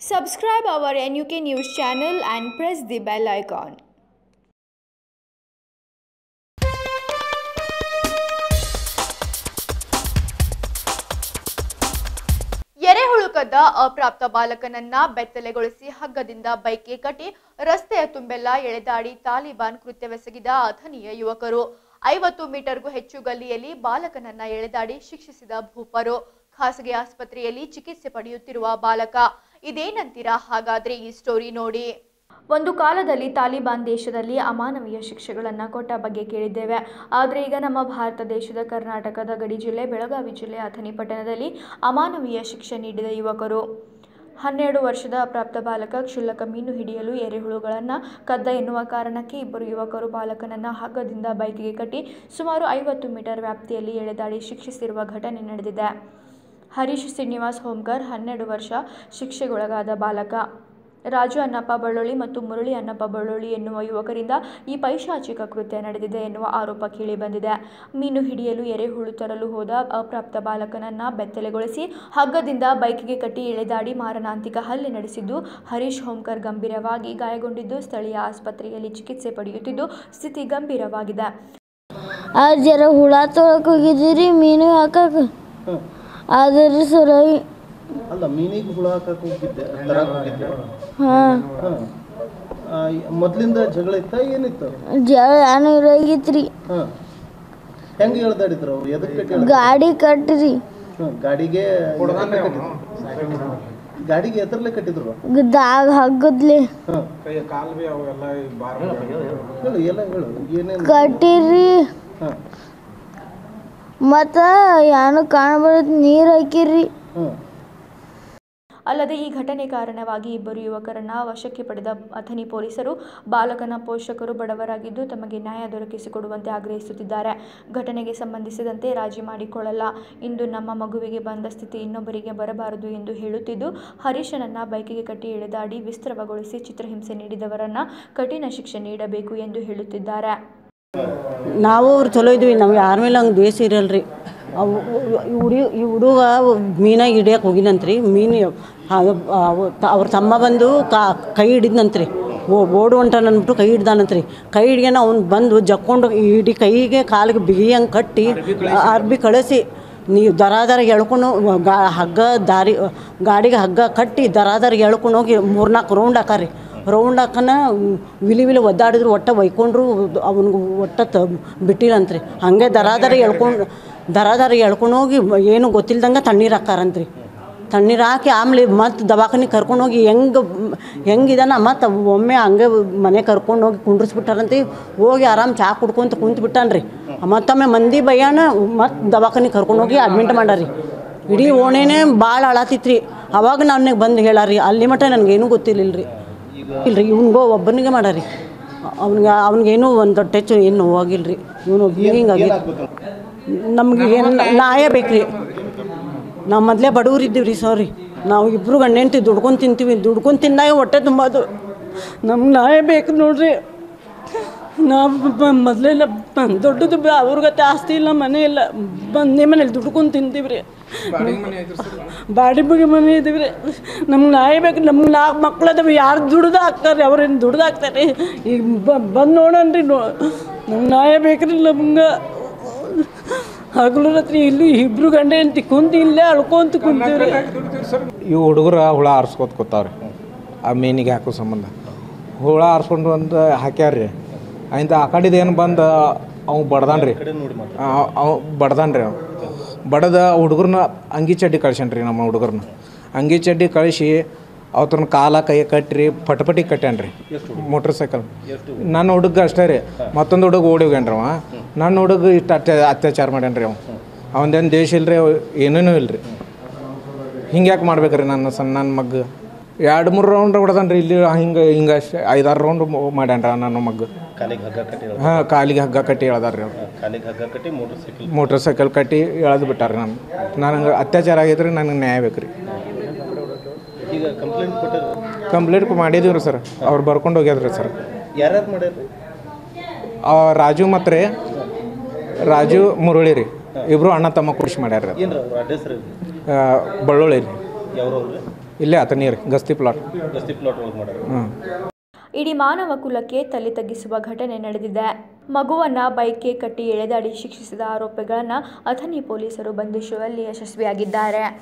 Subscribe our NUK News channel and press the bell icon. ಎರೆಹುಳುಕದ ಅಪ್ರಾಪ್ತ ಬಾಲಕನನ್ನ ಬೆತ್ತಲೆಗೊಳಿಸಿ ಹಗ್ಗದಿಂದ ಬೈಕ್ಗೆ ಕಟ್ಟಿ ರಸ್ತೆಯ ತುಂಬೆಲ್ಲ ಎಳೆದಾಡಿ ತಾಲಿಬಾನ್ ಕೃತ್ಯವೆಸಗಿದ ಅಥನೀಯ ಯುವಕರು. ಐವತ್ತು ಮೀಟರ್ಗೂ ಹೆಚ್ಚು ಗಲ್ಲಿಯಲ್ಲಿ ಬಾಲಕನನ್ನ ಎಳೆದಾಡಿ ಶಿಕ್ಷಿಸಿದ ಭೂಪರು. ಖಾಸಗಿ ಆಸ್ಪತ್ರೆಯಲ್ಲಿ ಚಿಕಿತ್ಸೆ ಪಡೆಯುತ್ತಿರುವ ಬಾಲಕ. ಇದೇನಂತೀರಾ? ಹಾಗಾದ್ರೆ ಈ ಸ್ಟೋರಿ ನೋಡಿ. ಒಂದು ಕಾಲದಲ್ಲಿ ತಾಲಿಬಾನ್ ದೇಶದಲ್ಲಿ ಅಮಾನವೀಯ ಶಿಕ್ಷೆಗಳನ್ನು ಕೊಟ್ಟ ಬಗ್ಗೆ ಕೇಳಿದ್ದೇವೆ. ಆದರೆ ಈಗ ನಮ್ಮ ಭಾರತ ದೇಶದ ಕರ್ನಾಟಕದ ಗಡಿ ಜಿಲ್ಲೆ, ಬೆಳಗಾವಿ ಜಿಲ್ಲೆ, ಅಥಣಿ ಪಟ್ಟಣದಲ್ಲಿ ಅಮಾನವೀಯ ಶಿಕ್ಷೆ ನೀಡಿದ ಯುವಕರು. ಹನ್ನೆರಡು ವರ್ಷದ ಅಪ್ರಾಪ್ತ ಬಾಲಕ ಕ್ಷುಲ್ಲಕ ಮೀನು ಹಿಡಿಯಲು ಎರೆಹುಳುಗಳನ್ನು ಕದ್ದ ಎನ್ನುವ ಕಾರಣಕ್ಕೆ ಇಬ್ಬರು ಯುವಕರು ಬಾಲಕನನ್ನು ಹಗ್ಗದಿಂದ ಬೈಕ್ಗೆ ಕಟ್ಟಿ ಸುಮಾರು ಐವತ್ತು ಮೀಟರ್ ವ್ಯಾಪ್ತಿಯಲ್ಲಿ ಎಳೆದಾಡಿ ಶಿಕ್ಷಿಸಿರುವ ಘಟನೆ ನಡೆದಿದೆ. ಹರೀಶ್ ಶ್ರೀನಿವಾಸ್ ಹೋಮ್ಕರ್ ಹನ್ನೆರಡು ವರ್ಷ ಶಿಕ್ಷೆಗೊಳಗಾದ ಬಾಲಕ. ರಾಜು ಅನ್ನಪ್ಪ ಬಳ್ಳೊಳ್ಳಿ ಮತ್ತು ಮುರಳಿ ಅನ್ನಪ್ಪ ಬಳ್ಳೊಳ್ಳಿ ಎನ್ನುವ ಯುವಕರಿಂದ ಈ ಪೈಶಾಚಿಕ ಕೃತ್ಯ ನಡೆದಿದೆ ಎನ್ನುವ ಆರೋಪ ಕೇಳಿಬಂದಿದೆ ಮೀನು ಹಿಡಿಯಲು ಎರೆಹುಳು ತರಲು ಹೋದ ಅಪ್ರಾಪ್ತ ಬಾಲಕನನ್ನ ಬೆತ್ತಲೆಗೊಳಿಸಿ ಹಗ್ಗದಿಂದ ಬೈಕ್ಗೆ ಕಟ್ಟಿ ಎಳೆದಾಡಿ ಮಾರಣಾಂತಿಕ ಹಲ್ಲೆ ನಡೆಸಿದ್ದು ಹರೀಶ್ ಹೋಮ್ಕರ್ ಗಂಭೀರವಾಗಿ ಗಾಯಗೊಂಡಿದ್ದು ಸ್ಥಳೀಯ ಆಸ್ಪತ್ರೆಯಲ್ಲಿ ಚಿಕಿತ್ಸೆ ಪಡೆಯುತ್ತಿದ್ದು ಸ್ಥಿತಿ ಗಂಭೀರವಾಗಿದೆ. ಅದ್ರ ಸಲುವಾಗಿ ಅಲ್ಲ ಮೀನಿಗೆ ಹುಳ ಹಾಕಕ್ಕೆ ಹೋಗಿದ್ದೆ ತರಕ್ಕೆ ಹೋಗಿದ್ದೆ. ಹಾಂ. ಹಾಂ. ಮೊದಲಿಂದ ಜಗಳ ಇತ್ತ ಏನಿತ್ತು? ಜಳ ಆಗಿತ್ರಿ ಹಾಂ. ಹೆಂಗೆ ಎಳ್ದಾಡಿದ್ರು ಅವ್ರು? ಎದಕ್ಕೆ ಗಾಡಿ ಕಟ್ಟ್ರಿ ಹಾಂ ಗಾಡಿಗೆ ಎದಕ್ಕೆ ಕಟ್ಟಿದ್ರು. ಗಾಡಿಗೆ ಎದರ್ಲೆ ಕಟ್ಟಿದ್ರು? ದಾಗ ಹಗ್ಗದ್ಲಿ. ಹಾಂ. ಹೇಳು ಎಲ್ಲ ಹೇಳು ಏನೇನು? ಕಟ್ಟಿರಿ. ಹಾಂ. ಮತ್ತು ಏನು ಕಾಣಬಾರದು ನೀರು ಹಾಕಿರಿ ಅಲ್ಲದೆ ಈ ಘಟನೆ ಕಾರಣವಾಗಿ ಇಬ್ಬರು ಯುವಕರನ್ನ ವಶಕ್ಕೆ ಪಡೆದ ಅಥಣಿ ಪೊಲೀಸರು ಬಾಲಕನ ಪೋಷಕರು ಬಡವರಾಗಿದ್ದು ತಮಗೆ ನ್ಯಾಯ ದೊರಕಿಸಿಕೊಡುವಂತೆ ಆಗ್ರಹಿಸುತ್ತಿದ್ದಾರೆ. ಘಟನೆಗೆ ಸಂಬಂಧಿಸಿದಂತೆ ರಾಜಿ ಮಾಡಿಕೊಳ್ಳಲ್ಲ. ಇಂದು ನಮ್ಮ ಮಗುವಿಗೆ ಬಂದ ಸ್ಥಿತಿ ಇನ್ನೊಬ್ಬರಿಗೆ ಬರಬಾರದು ಎಂದು ಹೇಳುತ್ತಿದ್ದು ಹರೀಶನನ್ನ ಬೈಕಿಗೆ ಕಟ್ಟಿ ಎಳೆದಾಡಿ ವಿಸ್ತ್ರವಗೊಳಿಸಿ ಚಿತ್ರಹಿಂಸೆ ನೀಡಿದವರನ್ನ ಕಠಿಣ ಶಿಕ್ಷೆ ನೀಡಬೇಕು ಎಂದು ಹೇಳುತ್ತಿದ್ದಾರೆ. ನಾವು ಅವ್ರು ಚಲೋ ಇದ್ವಿ ನಾವು ಯಾರ ಮೇಲೆ ಹಂಗೆ ದ್ವೇಷ ಇರಲ್ರಿ. ಅವು ಹುಡಿ, ಈ ಹುಡುಗ ಮೀನಾಗ ಹಿಡಿಯಕ್ಕೆ ಹೋಗಿನಂತ್ರಿ, ಮೀನು ಅವ್ರ ತಮ್ಮ ಬಂದು ಕಾ, ಕೈ ಹಿಡಿದ್ನಂತ್ರಿ. ಓ, ಓಡು ಹೊಂಟಾನ ಅಂದ್ಬಿಟ್ಟು ಕೈ ಹಿಡ್ದಾನಂತ್ರಿ. ಕೈ ಹಿಡಿಯನ ಅವ್ನು ಬಂದು ಜಕ್ಕೊಂಡು ಇಡೀ ಕೈಗೆ ಕಾಲಿಗೆ ಬಿಗಿಯಂಗೆ ಕಟ್ಟಿ, ಅರ್ಬಿ ಕಳಿಸಿ ನೀವು ದರಾದರ ಎಳ್ಕೊಂಡು ಹಗ್ಗ ದಾರಿ, ಗಾಡಿಗೆ ಹಗ್ಗ ಕಟ್ಟಿ ದರಾದರ ಎಳ್ಕೊಂಡು ಹೋಗಿ ಮೂರ್ನಾಲ್ಕು ರೌಂಡ್ ಹಾಕಾರಿ. ರೌಂಡ್ ಹಾಕನ ವಿಲಿ ವಿಲಿ ಒದ್ದಾಡಿದ್ರು, ಒಟ್ಟ ಒಯ್ಕೊಂಡ್ರು ಅವನಿಗೆ ಒಟ್ಟ ತ ಬಿಟ್ಟಿಲ್ಲಂತ್ರಿ. ಹಾಗೆ ದರಾದರ ಎಳ್ಕೊಂಡು ದರಾದರ ಎಳ್ಕೊಂಡು ಹೋಗಿ ಏನು ಗೊತ್ತಿಲ್ದಂಗೆ ತಣ್ಣೀರು ಹಾಕಾರಂತ್ರಿ ತಣ್ಣೀರು ಹಾಕಿ ಆಮೇಲೆ ಮತ್ತು ದವಾಖಾನಿಗೆ ಕರ್ಕೊಂಡೋಗಿ ಹೆಂಗೆ ಹೆಂಗಿದಾನ ಮತ್ತು ಒಮ್ಮೆ ಹಂಗೆ ಮನೆ ಕರ್ಕೊಂಡು ಹೋಗಿ ಕುಂಡ್ರಿಸ್ಬಿಟ್ಟಾರಂತಿ ಹೋಗಿ ಆರಾಮ್ ಚಹಾ ಕುಡ್ಕೊಂತ ಕುಂತು ಬಿಟ್ಟಾನ್ರಿ. ಮತ್ತೊಮ್ಮೆ ಮಂದಿ ಭಯಾನ ಮತ್ತು ಕರ್ಕೊಂಡು ಹೋಗಿ ಅಡ್ಮಿಟ್ ಮಾಡಾರಿ ಇಡೀ ಓಣೆನೇ ಭಾಳ ಅಳತಿತ್ರಿ. ಅವಾಗ ನನಗೆ ಬಂದು ಹೇಳಾರಿ, ಅಲ್ಲಿ ಮಟ್ಟ ನನಗೇನು ಗೊತ್ತಿರಲಿಲ್ಲ ರೀ ಇಲ್ರಿ ಇವ್ನಿಗೋ ಒಬ್ಬನಿಗೆ ಮಾಡಾರಿ. ಅವ್ನಿಗೆ ಅವ್ನಿಗೇನು ಒಂದು ಟಚ್ ಏನು ನೋವಾಗಿಲ್ಲ ರೀ ಇವನು ಹಿಂಗಾಗಿ ನಮ್ಗೆ ಏನು ನ್ಯಾಯ ಬೇಕ್ರಿ. ರೀ ನಾವು ಮೊದಲೇ ಬಡವ್ರು ಇದ್ದೀವಿ ರೀ ಸಾರಿ ನಾವು ಇಬ್ಬರು ಗಂಡೆಂಟಿ ಹೆಂಡ್ತಿ ದುಡ್ಕೊಂಡು ತಿಂತೀವಿ. ದುಡ್ಕೊಂಡು ತಿಂದಾಗ ಹೊಟ್ಟೆ ತುಂಬೋದು ನಮ್ಗೆ ನ್ಯಾಯ ಬೇಕು ನೋಡ್ರಿ. ನಾವು ಮೊದಲೆಲ್ಲ ದೊಡ್ಡದು ಬ- ಅವ್ರಿಗತ್ತೆ ಆಸ್ತಿ ಇಲ್ಲ ಮನೆ ಇಲ್ಲ. ಬಂದೇ ಮನೇಲಿ ದುಡ್ಕೊಂಡು ತಿಂತೀವಿ ರೀ ಬಾಡಿ ಬಗ್ಗೆ ಮನೆ ಇದೀವಿ ರೀ ನಮ್ಗೆ ನಾಯಿ ಬೇಕು ನಮ್ಗೆ ನಾಲ್ಕು ಮಕ್ಳು ಅದಾವೆ ಯಾರು ದುಡ್ದು ಹಾಕ್ತಾರೆ ಅವ್ರೇನು ದುಡ್ದು ಹಾಕ್ತಾರೆ ಈಗ ಬಂದು ನೋಡೋಣ್ರಿ ನೋ ನಮ್ಗೆ ನಾಯಿ ಬೇಕ್ರಿ ನಮ್ಗೆ. ಹಗಲು ರಾತ್ರಿ ಇಲ್ಲಿ ಇಬ್ರು ಗಂಡ ಹೆಂಡ್ತಿ ಕುಂತು ಇಲ್ಲೇ ಅಳ್ಕೊಂತ ಕುಂತೀವ್ರಿ. ರೀ ಇವು ಹುಡುಗರು ಹುಳ ಆರಿಸ್ಕೊತ ಕೂತಾವ್ರಿ. ಆ ಮೀನಿಗೆ ಹಾಕೋ ಸಂಬಂಧ. ಹುಳ ಆರಿಸ್ಕೊಂಡು ಒಂದು ಹಾಕ್ಯಾರ್ರಿ. ಆಯ್ತು ಆ ಕಡೆದು ಏನು ಬಂದು ಅವ್ ಅವ ಬಡ್ದಾನ ಬಡ್ದಾನ್ರಿ ಅವ. ಬಡದ ಹುಡುಗರನ್ನ ಅಂಗಿ ಚಡ್ಡಿ ಕಳ್ಸ್ಯಾನ್ರಿ ನಮ್ಮ ಹುಡುಗರನ್ನ ಅಂಗಿ ಚಡ್ಡಿ ಕಳಿಸಿ ಅವತ್ರನ್ನ ಕಾಲ ಕೈ ಕಟ್ಟಿರಿ ಪಟಪಟಿ ಕಟ್ಯಾನ್ರಿ. Motor cycle. ನನ್ನ ಹುಡುಗ ಅಷ್ಟೇ ರೀ. ಮತ್ತೊಂದು ಹುಡುಗ ಓಡಿ ಹೋಗ್ಯಾನ್ರಿ ಅವ. ನನ್ನ ಹುಡುಗ ಇಷ್ಟು ಅತ್ಯ ಅತ್ಯಾಚಾರ ಮಾಡ್ಯಾನ್ರಿ ಅವ. ಅವನದೇನು ದೇಶ ಇಲ್ರಿ ಅವ ಏನೇನೂ ಇಲ್ರಿ. ಹಿಂಗೆ ಯಾಕೆ ಮಾಡ್ಬೇಕ್ರಿ ನನ್ನ ಸಣ್ಣ ನನ್ನ ಮಗ್ಗ. ಎರಡು ಮೂರು ರೌಂಡ್ ರೀ ಇಲ್ಲಿ ಹಿಂಗೆ ಹಿಂಗೆ ಅಷ್ಟೇ. ಐದಾರು ರೌಂಡ್ ಮಾಡ್ಯಾನ್ರ ನನ್ನ ಮಗ್ಗ. ಕಾಲಿಗೆ ಹಗ್ಗ ಕಟ್ಟಿ ಹಾಂ ಕಾಲಿಗೆ ಹಗ್ಗ ಕಟ್ಟಿ ಎಳ್ದಾರ್ರಿ ಅವ್ರು. ಕಾಲಿಗೆ ಹಗ್ಗ ಕಟ್ಟಿ ಮೋಟರ್ ಸೈಕಲ್ ಮೋಟ್ರ್ ಸೈಕಲ್ ಕಟ್ಟಿ ಎಳೆದು ಬಿಟ್ಟಾರ್ರಿ ನಾನು. ನನಗೆ ಅತ್ಯಾಚಾರ ಆಗಿದ್ರೆ ನನಗೆ ನ್ಯಾಯ ಬೇಕು ರೀ ಈಗ ಕಂಪ್ಲೇಂಟ್ ಕೊಟ್ಟಿದ್ರು. ಕಂಪ್ಲೇಂಟ್ ಮಾಡಿದೀವಿ ರೀ ಸರ್ ಅವ್ರು ಬರ್ಕೊಂಡು ಹೋಗ್ಯಾದ್ರಿ ಸರ್ ಯಾರ್ಯಾರು ಮಾಡ್ಯಾರ? ಆ ರಾಜು ಮತ್ತು ರೀ. ರಾಜು ಮುರುಳಿ ರೀ. ಇಬ್ಬರು ಅಣ್ಣ ತಮ್ಮ ಕೃಷಿ ಮಾಡ್ಯಾರ ಏನ್ರ ಅವ್ರ ಅಡ್ರೆಸ್ ರೀ ಬಳ್ಳೊಳ್ಳಿ ರೀ. ಯಾವ್ರವ್ರು ಇಲ್ಲೇ ಆತ ನೀರು ಗಸ್ತಿ ಪ್ಲಾಟ್ ಗಸ್ತಿ ಪ್ಲಾಟ್ ಒಳಗೆ ಮಾಡ್ಯಾರ ಇಡೀ ಮಾನವ ಕುಲಕ್ಕೆ ತಲೆ ತಗ್ಗಿಸುವ ಘಟನೆ ನಡೆದಿದೆ. ಮಗುವನ್ನ ಬೈಕ್ಗೆ ಕಟ್ಟಿ ಎಳೆದಾಡಿ ಶಿಕ್ಷಿಸಿದ ಆರೋಪಿಗಳನ್ನ ಅಥಣಿ ಪೊಲೀಸರು ಬಂಧಿಸುವಲ್ಲಿ ಯಶಸ್ವಿಯಾಗಿದ್ದಾರೆ.